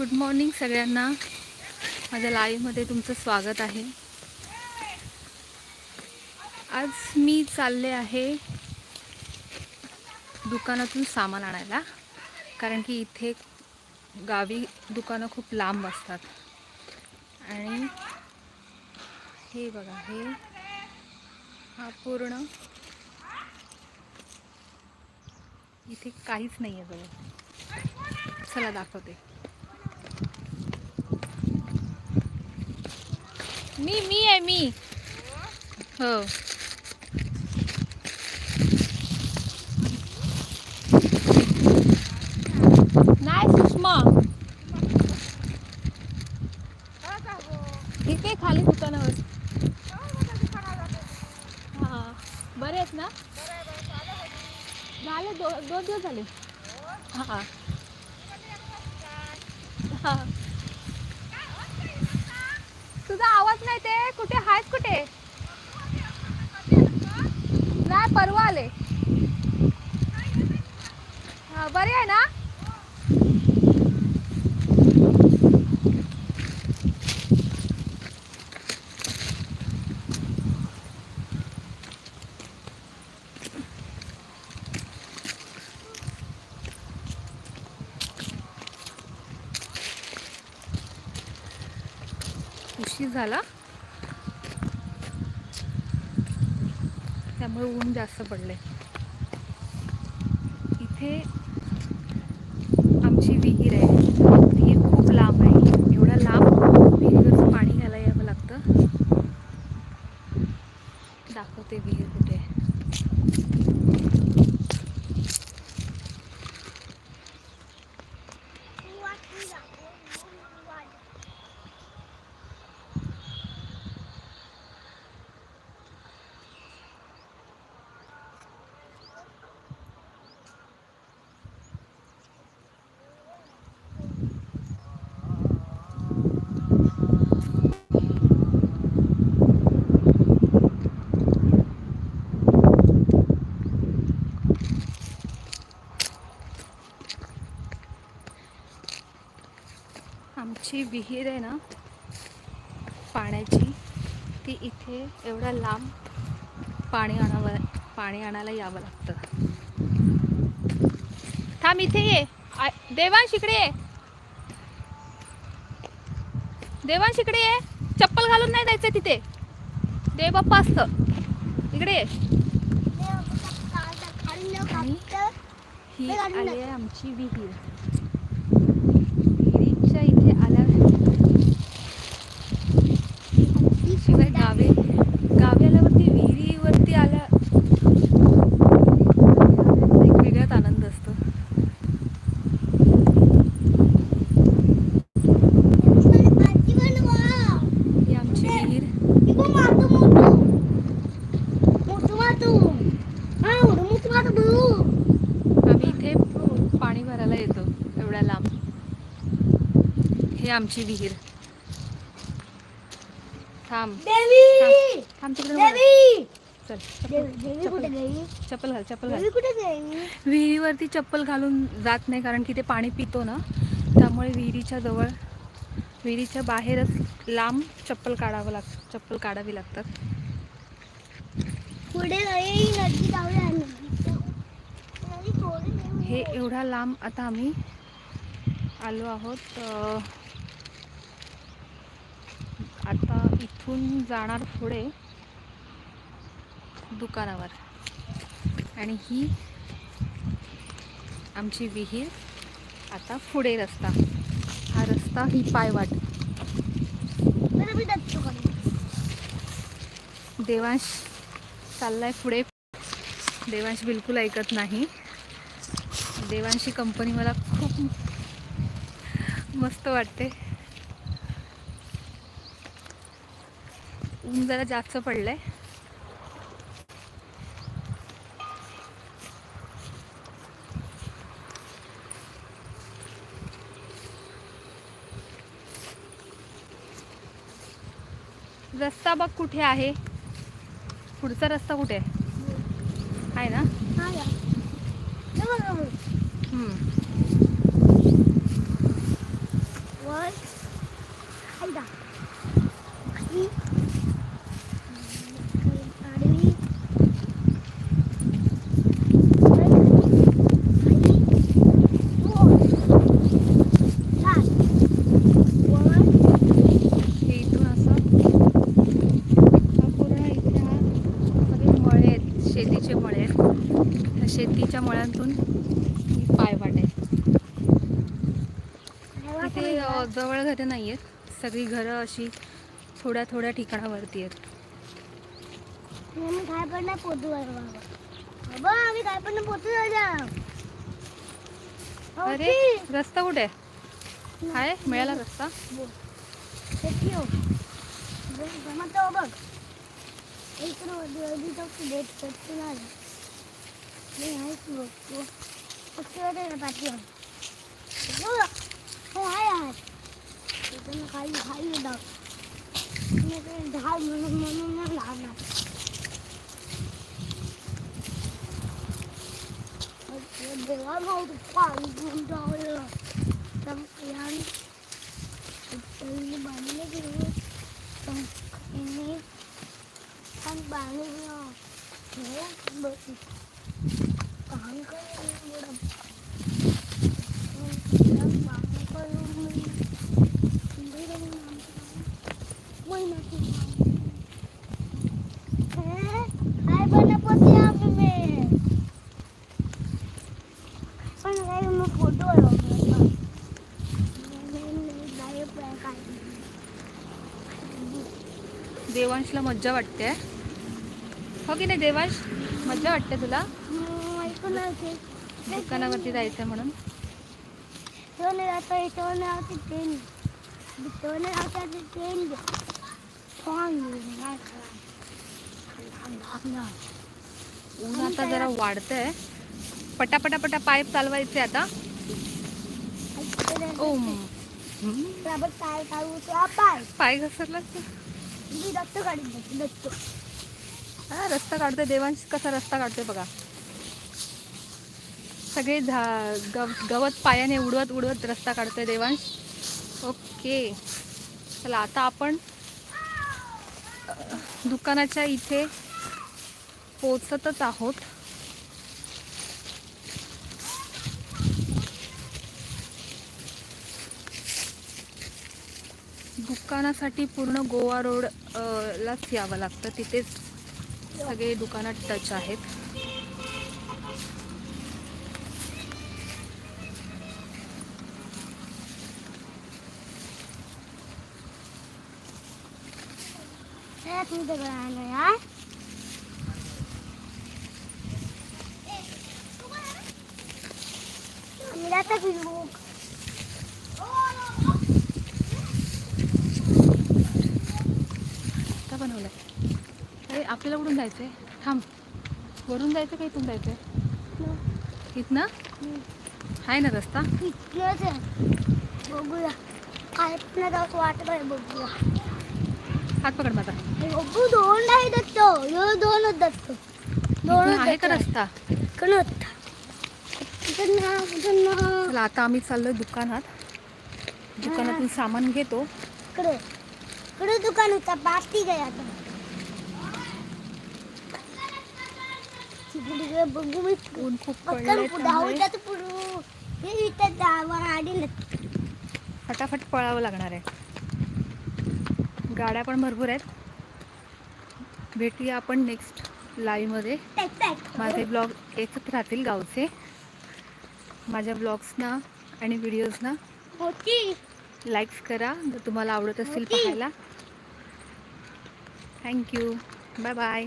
Good morning सगळ्यांना. माझ्या लाईव्हमध्ये तुमचं स्वागत आहे. आज मी चालले आहे दुकानातून सामान आणायला. कारण की इथे गावी दुकानं खूप लांब असतात. आणि हे बघा हे हा पूर्ण इथे काहीच नाही आहे जवळ चला दाखवते. मी मी आहे मी. हो. नाही सुषमा. इथे खाली दुकानावर. हां बरे आहेत ना? झाले दो दोन दिवस झाले. हां. हां. काय नाही ते कुठे आहेत कुठे? नाही परवा आले. बरे आहे ना? उशीर झाला. त्यामुळे ऊन जास्त पडले इथे आमची विहीर आहे विहीर खूप लांब आहे एवढा लांब विहिरीवरचं पाणी घ्यायला यावं लागतं दाखवते विहीर कुठे आहे आमची विहीर आहे ना पाण्याची ती इथे एवढ्या लांब पाणी आणावं पाणी आणायला यावं लागतं. थांब इथे ये. देवांश इकडे ये. देवांश इकडे ये. चप्पल घालून नाही जायचं तिथे. देव बाप्पा असतं. इकडे ये. ही आली आहे आमची विहीर विहिरीच्या इथे आल्या शिवाय गावे गावी आल्यावरती विहिरीवरती आल्या एक वेगळाच आनंद असतो ही आमची विहीर आम्ही इथे पाणी भरायला येतो एवढ्या लांब हे आमची विहीर. थांब. थांब. तिकडे. चल चप्पल. घाल चप्पल घाल. विहिरीवरती चप्पल घालून जात नाही कारण की ते पाणी पितो ना. त्यामुळे विहिरीच्या जवळ विहिरीच्या बाहेरच लांब चप्पल काढावं लाग चप्पल काढावी लागतात. हे एवढा लांब आता आम्ही आलो आहोत अ, आता इथून जाणार पुढे दुकानावर. आणि ही आमची विहीर आता पुढे रस्ता. हा रस्ता ही पायवाट. देवांश चाललाय पुढे. देवांश बिलकुल ऐकत नाही. देवांशी कंपनी मला खूप मस्त वाटते. ऊन जरा जास्त पडलंय. रस्ता बघ कुठे आहे? पुढचा रस्ता कुठे? आहे आहे ना हा या. हे बघा मग. हम्म. जा खाली आडवी हे इथून असं हा पूर्ण इथे हा सगळे मळे आहेत शेतीचे मळे आहेत शेतीच्या मळ्यांतून पायवाट आहे इथे जवळ घरं नाही आहेत सगळी घरं अशी थोड्या थोड्या ठिकाणावरती आहेत. काय पण नाही पोतू बाबा. बाबा आम्ही काय पण पोतू अरे रस्ता कुठे? आहे हाय मिळाला रस्ता? जमतो बघ एक रोजी तो डेट करतो ना मी आहेच बघतो पक्षी होते ना पाठी हो हाय हाय तिथून खाली खाली डाव झाड म्हणून म्हणून ना लागणार देवा भाऊ पाणी घेऊन जावं संपल्यान उचलली बांधले गेले संपल्याने पण बांधले गेलो बस काम करून काय बनपती आम्ही मी पण काय मग फोटो देवांशला मज्जा वाटते. हो की नाही देवांश? मज्जा वाटते तुला? दुकानावरती जायचं म्हणून. ऊन आता जरा वाढतंय. पटापटा पटा पाईप चालवायचे आता. पाय. हा रस्ता काढतोय. देवांश कसा रस्ता काढतोय बघा. सगळे झा गव गवत पायाने उडवत उडवत रस्ता काढतोय देवांश. ओके. चला आता आपण दुकानाच्या इथे पोचतच आहोत. दुकानासाठी पूर्ण गोवा रोड लाच यावं लागतं. तिथेच सगळे दुकानात टच आहेत. एक मिनिट बघा यार आम्ही आता फिरू का बनवलंय. अरे आपल्याला उडून जायचंय. थांब. वरून जायचं का इथून जायचंय? इथनं? आहे ना रस्ता. इथलंच आहे. बघूया. काय पण वाटत आहे बघूया. हात पकड माझा हे दोन नाही दत्तो ह्यो दोनच दत्तो. दोन आहे का रस्ता? कणत चला आता आम्ही चाललोय दुकानात. दुकानातून सामान घेतो. इकडे दुकान होता बाकी काय आता तिकडे बघू मी ऊन खूप पुढं त्यामुळे. धावतात पुढं हे. इथं जावा आडी फटाफट पळावं लागणार आहे. गाड्या पण भरपूर आहेत. भेटूया आपण नेक्स्ट लाईव्हमध्ये माझे ब्लॉग येतच राहतील गावचे. माझ्या ब्लॉग्सना आणि व्हिडिओजना लाईक्स करा. जर तुम्हाला आवडत असेल. पाहायला. Thank you bye bye